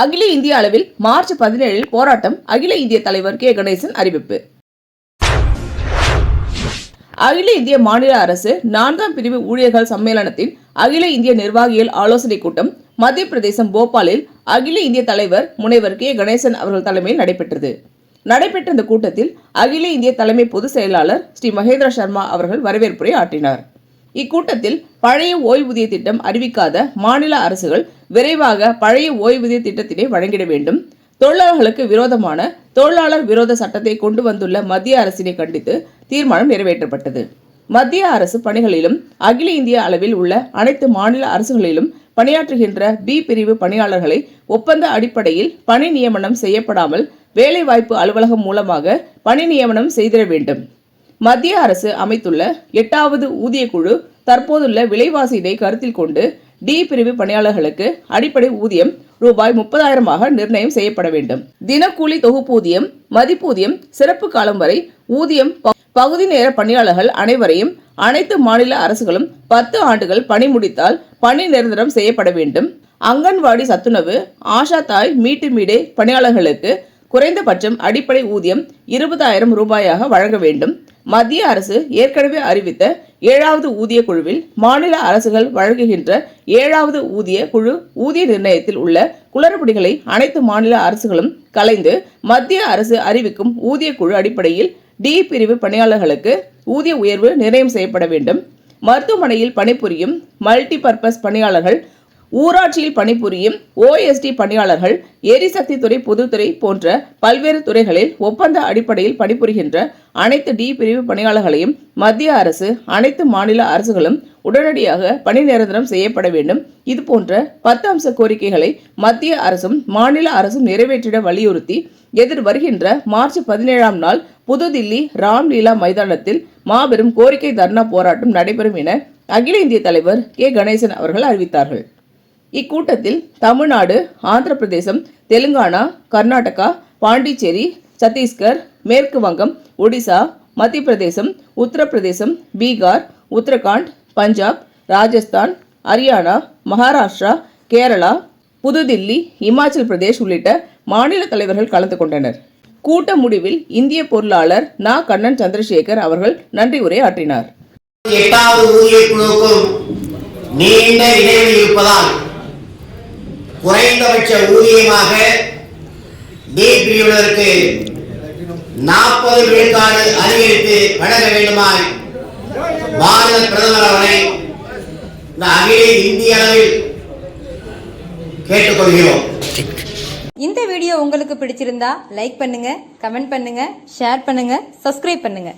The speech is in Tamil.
அகில இந்திய அளவில் மார்ச் பதினேழில் போராட்டம் அகில இந்திய தலைவர் கே. கணேசன் அறிவிப்பு. அகில இந்திய மாநில அரசு நான்காம் பிரிவு ஊழியர்கள் சம்மேளனத்தின் அகில இந்திய நிர்வாகிகள் ஆலோசனைக் கூட்டம் மத்திய பிரதேசம் போபாலில் அகில இந்திய தலைவர் முனைவர் கே. கணேசன் அவர்கள் தலைமையில் நடைபெற்றது. நடைபெற்ற இந்த கூட்டத்தில் அகில இந்திய தலைமை பொதுச் செயலாளர் ஸ்ரீ மகேந்திர சர்மா அவர்கள் வரவேற்புரை ஆற்றினார். இக்கூட்டத்தில் பழைய ஓய்வூதிய திட்டம் அறிவிக்காத மாநில அரசுகள் விரைவாக பழைய ஓய்வூதிய திட்டத்தினை வழங்கிட வேண்டும். தொழிலாளர்களுக்கு விரோதமான தொழிலாளர் விரோத சட்டத்தை கொண்டு வந்துள்ள மத்திய அரசினை கண்டித்து தீர்மானம் நிறைவேற்றப்பட்டது. மத்திய அரசு பணிகளிலும் அகில இந்திய அளவில் உள்ள அனைத்து மாநில அரசுகளிலும் பணியாற்றுகின்ற பி பிரிவு பணியாளர்களை ஒப்பந்த அடிப்படையில் பணி நியமனம் செய்யப்படாமல் வேலைவாய்ப்பு அலுவலகம் மூலமாக பணி நியமனம் செய்திட வேண்டும். மத்திய அரசு அமைத்துள்ள எட்டாவது ஊதிய குழு தற்போதுள்ள விலைவாசியினை கருத்தில் கொண்டு டி பிரிவு பணியாளர்களுக்கு அடிப்படை ஊதியம் ரூபாய் முப்பதாயிரமாக நிர்ணயம் செய்யப்பட வேண்டும். தினக்கூலி தொகுப்பூதியம் மதிப்பூதியம் சிறப்பு காலம் வரை ஊதியம் ப- பகுதி நேர பணியாளர்கள் அனைவரையும் அனைத்து மாநில அரசுகளும் பத்து ஆண்டுகள் பணி முடித்தால் பணி நிரந்தரம் செய்யப்பட வேண்டும். அங்கன்வாடி சத்துணவு ஆஷா தாய் மீட்டு மீடே பணியாளர்களுக்கு குறைந்தபட்சம் அடிப்படை ஊதியம் இருபதாயிரம் ரூபாயாக வழங்க வேண்டும். மத்திய அரசு ஏற்கனவே அறிவித்த ஏழாவது ஊதிய குழுவில் மாநில அரசுகள் வழங்குகின்ற ஏழாவது ஊதிய குழு ஊதிய நிர்ணயத்தில் உள்ள குளறுபடிகளை அனைத்து மாநில அரசுகளும் கலைந்து மத்திய அரசு அறிவிக்கும் ஊதிய குழு அடிப்படையில் டி பிரிவு பணியாளர்களுக்கு ஊதிய உயர்வு நிர்ணயம் செய்யப்பட வேண்டும். மருத்துவமனையில் பணிபுரியும் மல்டி பர்பஸ் பணியாளர்கள் ஊராட்சியில் பணிபுரியும் ஓஎஸ்டி பணியாளர்கள் எரிசக்தி துறை பொதுத்துறை போன்ற பல்வேறு துறைகளில் ஒப்பந்த அடிப்படையில் பணிபுரிகின்ற அனைத்து டி பிரிவு பணியாளர்களையும் மத்திய அரசு அனைத்து மாநில அரசுகளும் உடனடியாக பணி நிரந்தரம் செய்யப்பட வேண்டும். இதுபோன்ற பத்து அம்ச கோரிக்கைகளை மத்திய அரசும் மாநில அரசும் நிறைவேற்றிட வலியுறுத்தி எதிர் வருகின்ற மார்ச் பதினேழாம் நாள் புதுதில்லி ராம்லீலா மைதானத்தில் மாபெரும் கோரிக்கை தர்ணா போராட்டம் நடைபெறும் என அகில இந்திய தலைவர் கே. கணேசன் அவர்கள் அறிவித்தார்கள். இக்கூட்டத்தில் தமிழ்நாடு ஆந்திர பிரதேசம் தெலுங்கானா கர்நாடகா பாண்டிச்சேரி சத்தீஸ்கர் மேற்கு வங்கம் ஒடிசா மத்திய பிரதேசம் உத்தரப்பிரதேசம் பீகார் உத்தரகாண்ட் பஞ்சாப் ராஜஸ்தான் ஹரியானா மகாராஷ்டிரா கேரளா புதுதில்லி இமாச்சல் பிரதேஷ் உள்ளிட்ட மாநில தலைவர்கள் கலந்து கொண்டனர். கூட்ட முடிவில் இந்திய பொருளாளர் நா. கண்ணன் சந்திரசேகர் அவர்கள் நன்றி உரை ஆற்றினார். எட்டாவது ஊதிய குழுவுக்கும் நீண்ட இடைவெளி இருப்பதால் குறைந்தபட்ச ஊதியமாக டி பிரிவினருக்கு நாற்பது விழுக்காடு அதிகரித்து வழங்க வேண்டுமாய் பாரத பிரதமர் அவரை இந்த அகில இந்திய அளவில் கேட்டுக்கொள்கிறோம். இந்த வீடியோ உங்களுக்கு பிடிச்சிருந்தா லைக் பண்ணுங்க கமெண்ட் பண்ணுங்க ஷேர் பண்ணுங்க சப்ஸ்கிரைப் பண்ணுங்க.